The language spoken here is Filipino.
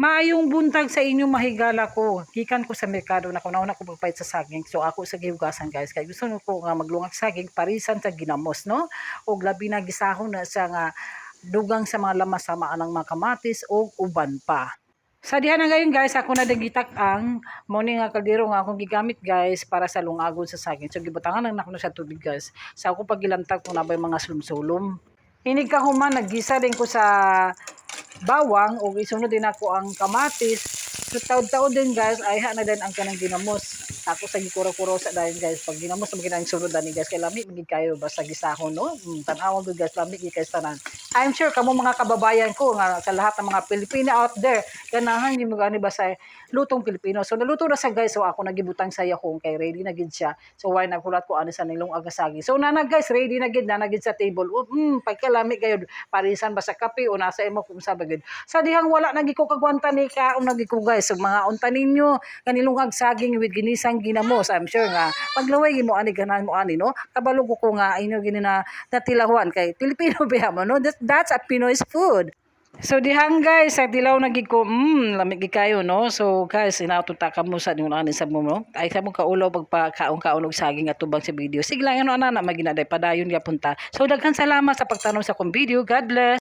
Maayong buntag sa inyo mahigala ko. Gikan ko sa merkado na kunauna ko magpait sa saging. So ako sa gihugasan guys. Kaya gusto ko nga maglungag saging parisan sa ginamos no. O labi na gisahon na sa nga dugang sa mga lamas sa mga ng mga kamatis o uban pa. Sa diha na ngayon guys, ako na dagitak ang morning nga kaldero nga akong gigamit guys para sa lungagon sa saging. So gibutangan lang nako sa tubig guys. Sa ako pagilantag ko na ba yung mga sulum-sulom. Hinig ka human, naggisa din ko sa bawang o isunod din ako ang kamatis. So taod-taod din guys, ay na din ang kanang ginamos. Ako sa gikuro-kuro sa dahil guys, pag ginamos na maginang sunod ani guys, kay lami magig kayo basta gisahon no. Mm, Tanawan ko guys, lami kay tanan. I'm sure kamo mga kababayan ko nga sa lahat ng mga Pilipina out there, ganahan yung mga ba sa lutong Pilipino. So naluto na sa guys, so ako nagibutang sa yakong kay ready na gid siya. So why naghulat ko ano sa nilong agasagi. So nana guys, ready na gid na na gid sa table. Oh, mm, pagkalami kayo parisan ba sa kape o nasa imo kung sa bagid. Sa dihang wala nagi ko kagwanta ni ka o nagi ko guys, so mga unta ninyo kanilong saging with ginisang ginamos. I'm sure nga paglaway mo ani ganan mo ani no. Kabalo ko ko nga inyo gini na natilahuan kay Pilipino ba mo no. That, that's a Pinoy's food. So dihang guys, sa dilaw na gid ko, mm, lamig kayo no. So guys, inatuta ka mo sa yung ani sa mo no. Ay sa mo kaulaw pagpakaon-kaon og saging at tubang sa video. Sige lang ano ana na maginaday padayon ya punta. So daghan salamat sa pagtanong sa kong video. God bless.